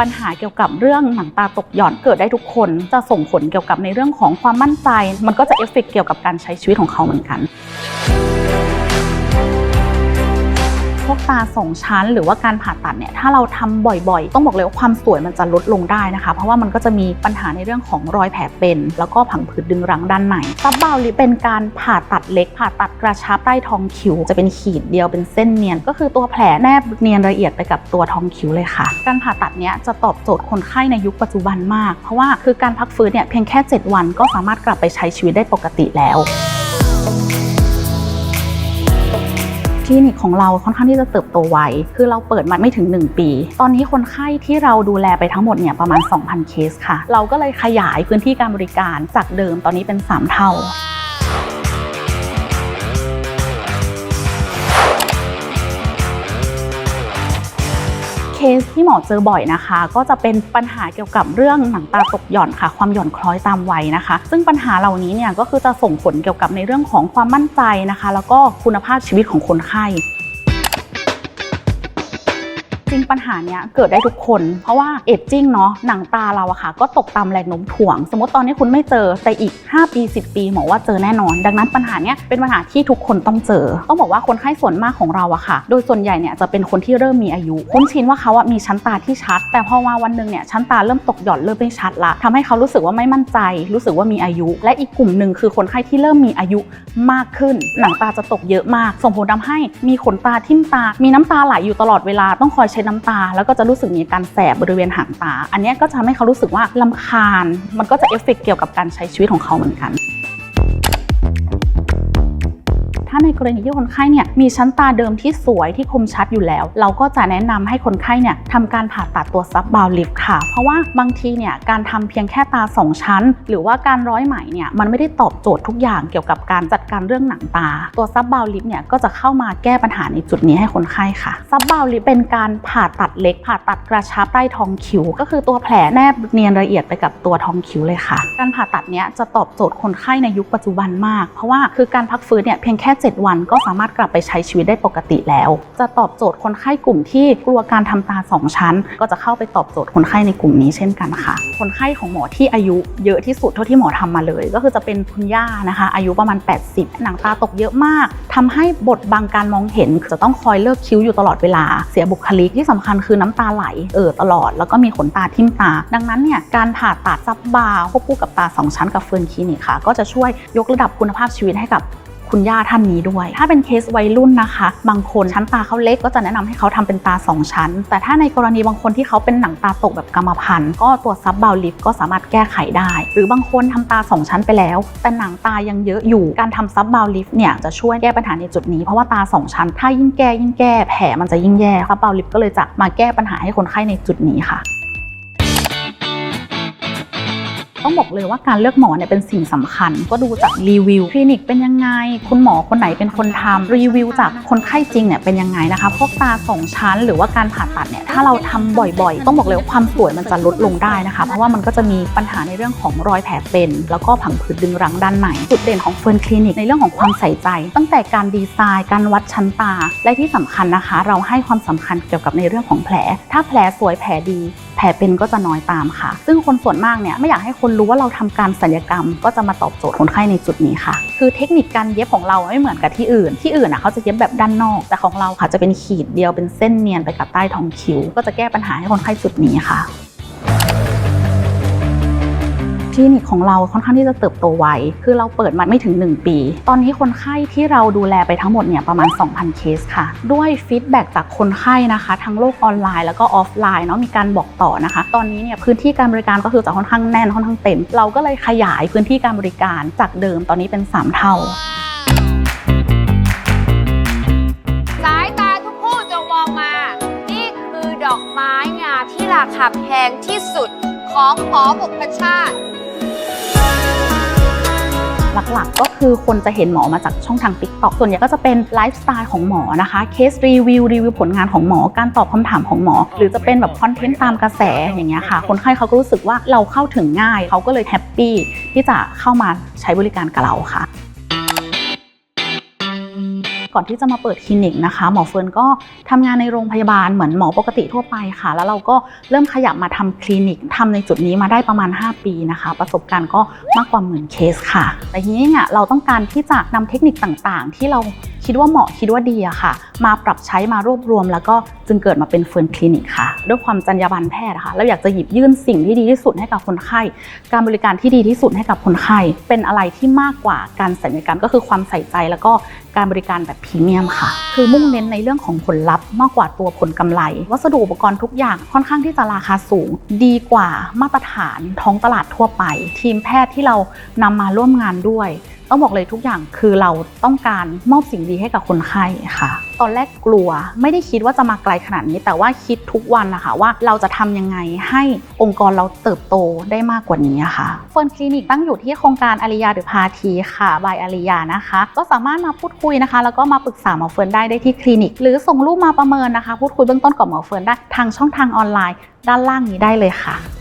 ปัญหาเกี่ยวกับเรื่องหนังตาตกหย่อนเกิดได้ทุกคนจะส่งผลเกี่ยวกับในเรื่องของความมั่นใจ มันก็จะเอฟเฟกต์เกี่ยวกับการใช้ชีวิตของเขาเหมือนกัน พวกตาสองชั้น หรือว่าการผ่าตัดเนี่ยถ้าเราทำบ่อยๆ ต้องบอกเลยว่าความสวยมันจะลดลงได้นะคะ เพราะว่ามันก็จะมีปัญหาในเรื่องของรอยแผลเป็น แล้วก็ผังผืดดึงรั้งด้านในซับเบาลิเป็นการผ่าตัดเล็กผ่าตัดกระชับใต้ท้องคิ้วจะเป็นขีดเดียวเป็นเส้นเนียน ก็คือตัวแผลแนบเนียนละเอียดไปกับตัวท้องคิ้วเลยค่ะ การผ่าตัดเนี้ยจะตอบโจทย์คนไข้ในยุคปัจจุบันมาก เพราะว่าคือการพักฟื้นเนี่ยเพียงแค่ 7 วันก็สามารถกลับไปใช้ชีวิตได้ปกติแล้ว ลินิกของเราค่อนข้างที่จะเติบโตไว คือเราเปิดมาไม่ถึง 1 ปี ตอนนี้คนไข้ที่เราดูแลไปทั้งหมดเนี่ยประมาณ 2,000 เคสค่ะ เราก็เลยขยายพื้นที่การบริการจากเดิมตอนนี้เป็น 3 เท่า เคสที่หมอเจอบ่อยนะคะ ก็จะเป็นปัญหาเกี่ยวกับเรื่องหนังตาตกหย่อนค่ะ ความหย่อนคล้อยตามวัยนะคะ ซึ่งปัญหาเหล่านี้เนี่ยก็คือจะส่งผลเกี่ยวกับในเรื่องของความมั่นใจนะคะ แล้วก็คุณภาพชีวิตของคนไข้ จริงปัญหาเนี้ยเกิดได้ทุกคน เพราะว่าเอจจิ้งเนาะหนังตาเราอะค่ะ ก็ตกตามแรงโน้มถ่วง สมมติตอนนี้คุณไม่เจอแต่อีก 5 ปี 10 ปีหมอว่าเจอแน่นอน ดังนั้นปัญหาเนี้ยเป็นปัญหาที่ทุกคนต้องเจอ ต้องบอกว่าคนไข้ส่วนมากของเราอะค่ะ โดยส่วนใหญ่เนี่ยจะเป็นคนที่เริ่มมีอายุ คุ้นชินว่าเขาอะมีชั้นตาที่ชัด แต่พอมาวันหนึ่งเนี่ยชั้นตาเริ่มตกหย่อนเริ่มไม่ชัดละทำให้เขารู้สึกว่าไม่มั่นใจ รู้สึกว่ามีอายุ และอีกกลุ่มหนึ่งคือคนไข้ที่เริ่มมีอายุมากขึ้น หนังตาจะตกเยอะมาก ส่งผลทำให้มีขนตาทิ่มตา มีน้ำตาไหลอยู่ตลอดเวลาต้องคอยใช้น้ำตา แล้วก็จะรู้สึกมีการแสบบริเวณหางตา อันนี้ก็จะทำให้เขารู้สึกว่าลำคาญ มันก็จะเอฟเฟกต์เกี่ยวกับการใช้ชีวิตของเขาเหมือนกัน ในกรณีที่คนไข้เนี่ยมีชั้นตาเดิมที่สวยที่คมชัดอยู่แล้ว เราก็จะแนะนำให้คนไข้เนี่ยทำการผ่าตัดตัวซับบาวลิฟค่ะ เพราะว่าบางทีเนี่ยการทำเพียงแค่ตา 2 ชั้น หรือว่าการร้อยไหมเนี่ยมันไม่ได้ตอบโจทย์ทุกอย่างเกี่ยวกับการจัดการเรื่องหนังตา ตัวซับบาวลิฟเนี่ยก็จะเข้ามาแก้ปัญหาในจุดนี้ให้คนไข้ค่ะซับบาวลิฟเป็นการผ่าตัดเล็ก ผ่าตัดกระชับใต้ท้องคิ้วก็คือตัวแผลแนบเนียนละเอียดไปกับตัวท้องคิ้วเลยค่ะ การผ่าตัดเนี้ยจะตอบโจทย์คนไข้ในยุคปัจจุบันมาก เพราะว่าคือการพักฟื้นเนี่ยเพียงแค่ 7วันก็สามารถกลับไปใช้ชีวิตได้ปกติแล้ว จะตอบโจทย์คนไข้กลุ่มที่กลัวการทำตา 2 ชั้น ก็จะเข้าไปตอบโจทย์คนไข้ในกลุ่มนี้เช่นกันค่ะ คนไข้ของหมอที่อายุเยอะที่สุดเท่าที่หมอทำมาเลย ก็คือจะเป็นคุณย่านะคะ อายุประมาณ 80 หนังตาตกเยอะมากทำให้บทบังการมองเห็นจะต้องคอยเลิกคิ้วอยู่ตลอดเวลา เสียบุคลิกที่สำคัญคือน้ำตาไหลเออตลอด แล้วก็มีขนตาทิ่มตา ดังนั้นเนี่ยการผ่าตัดซับบาวควบคู่กับตาสองชั้นกับเฟิร์นคลินิกค่ะ ก็จะช่วยยกระดับคุณภาพชีวิตให้กับ คุณย่าท่านนี้ด้วย ถ้าเป็นเคสวัยรุ่นนะคะ บางคนชั้นตาเขาเล็กก็จะแนะนำให้เขาทำเป็นตา 2 ชั้น แต่ถ้าในกรณีบางคนที่เขาเป็นหนังตาตกแบบกรรมพันธุ์ก็ตัวซับบาวลิฟก็สามารถแก้ไขได้ หรือบางคนทำตา 2 ชั้นไปแล้ว แต่หนังตายังเยอะอยู่การทำซับบาวลิฟเนี่ยจะช่วยแก้ปัญหาในจุดนี้เพราะว่าตา 2 ชั้น ถ้ายิ่งแก้ยิ่งแก้แผลมันจะยิ่งแย่ซับบาวลิฟก็เลยจะมาแก้ปัญหาให้คนไข้ในจุดนี้ค่ะ ต้องบอกเลยว่าการเลือกหมอเนี่ยเป็นสิ่งสำคัญ ก็ดูจากรีวิวคลินิกเป็นยังไง คุณหมอคนไหนเป็นคนทำรีวิวจากคนไข้จริงเนี่ยเป็นยังไงนะคะพวกตาสองชั้น หรือว่าการผ่าตัดเนี่ยถ้าเราทำบ่อยๆ ต้องบอกเลยว่าความสวยมันจะลดลงได้นะคะ เพราะว่ามันก็จะมีปัญหาในเรื่องของรอยแผลเป็น แล้วก็ผังผืดดึงรั้งด้านในจุดเด่นของเฟิร์นคลินิกในเรื่องของความใส่ใจ ตั้งแต่การดีไซน์ การวัดชั้นตาและที่สำคัญนะคะ เราให้ความสำคัญเกี่ยวกับในเรื่องของแผล ถ้าแผลสวยแผลดี แผลเป็นก็จะน้อยตามค่ะ ซึ่งคนส่วนมากเนี่ยไม่อยากให้คนรู้ว่าเราทำการศัลยกรรม ก็จะมาตอบโจทย์คนไข้ในจุดนี้ค่ะ คือเทคนิคการเย็บของเราไม่เหมือนกับที่อื่น ที่อื่นอะเขาจะเย็บแบบด้านนอก แต่ของเราค่ะจะเป็นขีดเดียวเป็นเส้นเนียนไปกับใต้ท้องคิ้ว ก็จะแก้ปัญหาให้คนไข้จุดนี้ค่ะ ลินิกของเราค่อนข้างที่จะเติบโตไว คือเราเปิดมาไม่ถึง 1 ปี ตอนนี้คนไข้ที่เราดูแลไปทั้งหมดเนี่ยประมาณ 2,000 เคสค่ะ ด้วยฟีดแบ็กจากคนไข้นะคะ ทั้งโลกออนไลน์แล้วก็ออฟไลน์เนาะมีการบอกต่อนะคะ ตอนนี้เนี่ยพื้นที่การบริการก็คือจะค่อนข้างแน่นค่อนข้างเต็ม เราก็เลยขยายพื้นที่การบริการจากเดิมตอนนี้เป็น 3 เท่าสายตาทุกคู่จงมองมา นี่คือดอกไม้งาที่ราคาแพงที่สุดของหอบุพชาติ หลักๆ ก็คือคนจะเห็นหมอมาจากช่องทาง t ิ k t o k ส่วนใหญ่ก็จะเป็นไลฟ์สไตล์ของหมอนะคะเคสรีวิวรีวิวผลงานของหมอการตอบคำถามของหมอ หรือจะเป็นแบบคอนเทนต์ตามกระแสอย่างเงี้ยค่ะ คนไข้เขาก็รู้สึกว่าเราเข้าถึงง่าย เขาก็เลยแฮปปี้ที่จะเข้ามาใช้บริการกับเราค่ะ ก่อนที่จะมาเปิดคลินิกนะคะ หมอเฟิร์นก็ทำงานในโรงพยาบาลเหมือนหมอปกติทั่วไปค่ะ แล้วเราก็เริ่มขยับมาทำคลินิกทำในจุดนี้มาได้ประมาณ 5 ปีนะคะ ประสบการณ์ก็มากกว่าหมื่นเคสค่ะ แต่ทีนี้เนี่ยเราต้องการที่จะนำเทคนิคต่างๆ ที่เรา คิดว่าเหมาะคิดว่าดีอะค่ะ มาปรับใช้มารวบรวม แล้วก็จึงเกิดมาเป็นเฟิร์นคลินิกค่ะ ด้วยความจรรยาบรรณแพทย์ค่ะเราอยากจะหยิบยื่นสิ่งที่ดีที่สุดให้กับคนไข้ การบริการที่ดีที่สุดให้กับคนไข้ เป็นอะไรที่มากกว่าการศัลยกรรมก็คือความใส่ใจแล้วก็การบริการแบบพรีเมียมค่ะ คือมุ่งเน้นในเรื่องของผลลัพธ์มากกว่าตัวผลกำไร วัสดุอุปกรณ์ทุกอย่างค่อนข้างที่จะราคาสูง ดีกว่ามาตรฐานท้องตลาดทั่วไป ทีมแพทย์ที่เรานำมาร่วมงานด้วย ต้องบอกเลยทุกอย่างคือเราต้องการมอบสิ่งดีให้กับคนไข้ค่ะ ตอนแรกกลัวไม่ได้คิดว่าจะมาไกลขนาดนี้ แต่ว่าคิดทุกวันนะคะว่าเราจะทำยังไงให้องค์กรเราเติบโตได้มากกว่านี้ค่ะเฟิร์นคลินิกตั้งอยู่ที่โครงการอาริยาหรือพาทีค่ะบายอาริยานะคะ ก็สามารถมาพูดคุยนะคะ แล้วก็มาปรึกษาหมอเฟิร์นได้ได้ที่คลินิก หรือส่งรูปมาประเมินนะคะ พูดคุยเบื้องต้นกับหมอเฟิร์นได้ทางช่องทางออนไลน์ ด้านล่างนี้ได้เลยค่ะ